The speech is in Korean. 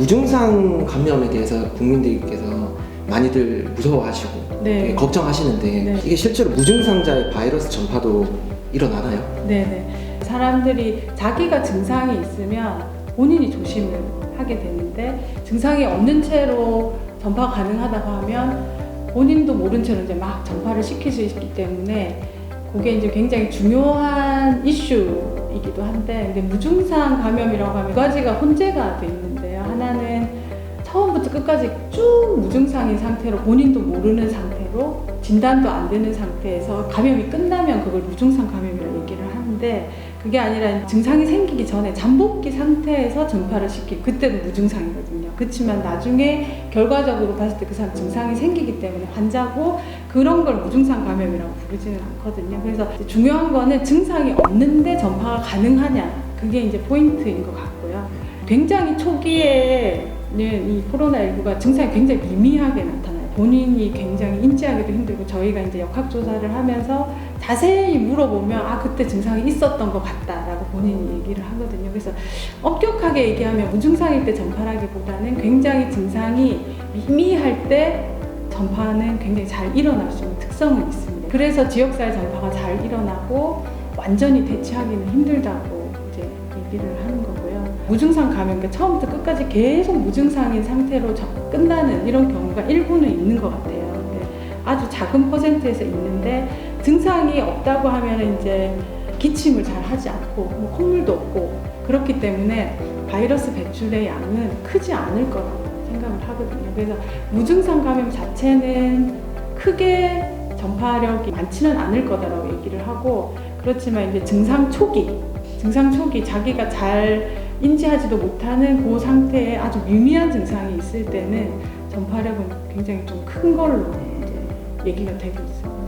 무증상 감염에 대해서 국민들께서 많이들 무서워하시고 네. 예, 걱정하시는데 네. 이게 실제로 무증상자의 바이러스 전파도 일어나나요? 네네. 사람들이 자기가 증상이 있으면 본인이 조심을 하게 되는데 증상이 없는 채로 전파 가능하다고 하면 본인도 모른 채로 이제 막 전파를 시킬 수 있기 때문에 그게 이제 굉장히 중요한 이슈이기도 한데 근데 무증상 감염이라고 하면 두 가지가 혼재가 돼 있는데요. 하나는 처음부터 끝까지 쭉 무증상인 상태로 본인도 모르는 상태로 진단도 안 되는 상태에서 감염이 끝나면 그걸 무증상 감염이라고 얘기를 하는데 그게 아니라 증상이 생기기 전에 잠복기 상태에서 전파를 시키 그때도 무증상이거든요. 그렇지만 나중에 결과적으로 봤을 때 그 사람 증상이 생기기 때문에 환자고 그런 걸 무증상 감염이라고 부르지는 않거든요. 그래서 중요한 거는 증상이 없는데 전파가 가능하냐 그게 이제 포인트인 것 같고요. 굉장히 초기에는 이 코로나19가 증상이 굉장히 미미하게 나타나요. 본인이 굉장히 인지하기도 힘들고 저희가 이제 역학조사를 하면서 자세히 물어보면 아 그때 증상이 있었던 것 같다라고 본인이 얘기를 하거든요. 그래서 엄격하게 얘기하면 무증상일 때 전파라기보다는 굉장히 증상이 미미할 때 전파는 굉장히 잘 일어날 수 있는 특성은 있습니다. 그래서 지역사회 전파가 잘 일어나고 완전히 대체하기는 힘들다고 이제 얘기를 하는 거고요. 무증상 감염, 그러니까 처음부터 끝까지 계속 무증상인 상태로 저- 끝나는 이런 경우가 일부는 있는 것 같아요. 아주 작은 퍼센트에서 있는데 증상이 없다고 하면 이제 기침을 잘 하지 않고 뭐 콧물도 없고 그렇기 때문에 바이러스 배출의 양은 크지 않을 거라고 생각을 하거든요. 그래서 무증상 감염 자체는 크게 전파력이 많지는 않을 거다라고 얘기를 하고 그렇지만 이제 증상 초기, 증상 초기 자기가 잘 인지하지도 못하는 그 상태에 아주 미미한 증상이 있을 때는 전파력은 굉장히 좀 큰 걸로 이제 얘기가 되고 있습니다.